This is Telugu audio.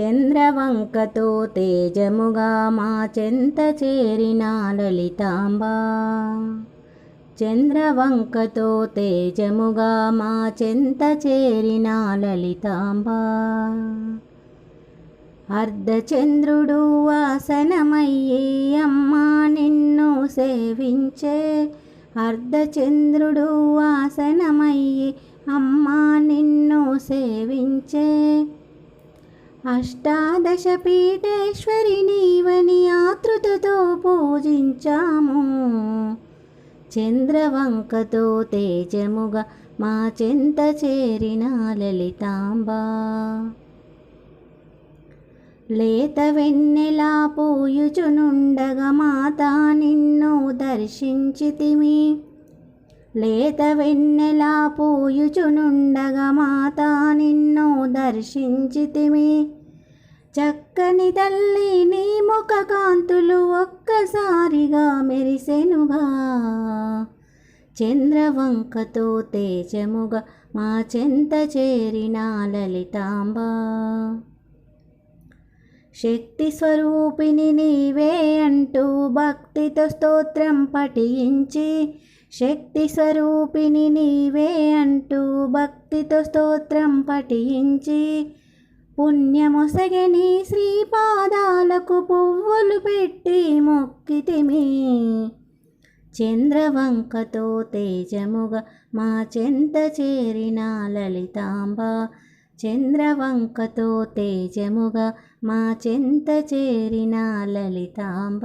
చంద్రవంకతో తేజముగా మా చెంత చేరిన లలితాంబ. చంద్రవంకతో తేజముగా మా చెంత చేరిన లలితాంబ. అర్ధచంద్రుడు వాసనమయ్యే అమ్మా నిన్ను సేవించే. అర్ధచంద్రుడు వాసనమయ్యే అమ్మా నిన్ను సేవించే. అష్టాదశ పీఠేశ్వరి నీవని ఆతృతతో పూజించాము. చంద్రవంకతో తేజముగా మా చెంత చేరిన లలితాంబ. లేత వెన్నెలా పూయుచునుండగా మాత నిన్ను దర్శించితిమి. లేత వెన్నెలా పూయుచునుండగా మాత నిన్ను దర్శించితిమి. చక్కని తల్లి నీ ముఖ కాంతులు ఒక్కసారిగా మెరిసెనుగా. చంద్రవంకతో తేజముగా మా చెంత చేరిన లలితాంబ. శక్తి స్వరూపిణి నీవే అంటూ భక్తితో స్తోత్రం పఠించి శక్తి స్వరూపిణి నీవే అంటూ భక్తితో స్తోత్రం పఠించి పుణ్యముసగని శ్రీపాదాలకు పువ్వులు పెట్టి మొక్కితిమి. చంద్రవంకతో తేజముగా మా చెంత చేరిన లలితాంబ చంద్రవంకతో తేజముగా మా చెంత చేరిన లలితాంబ.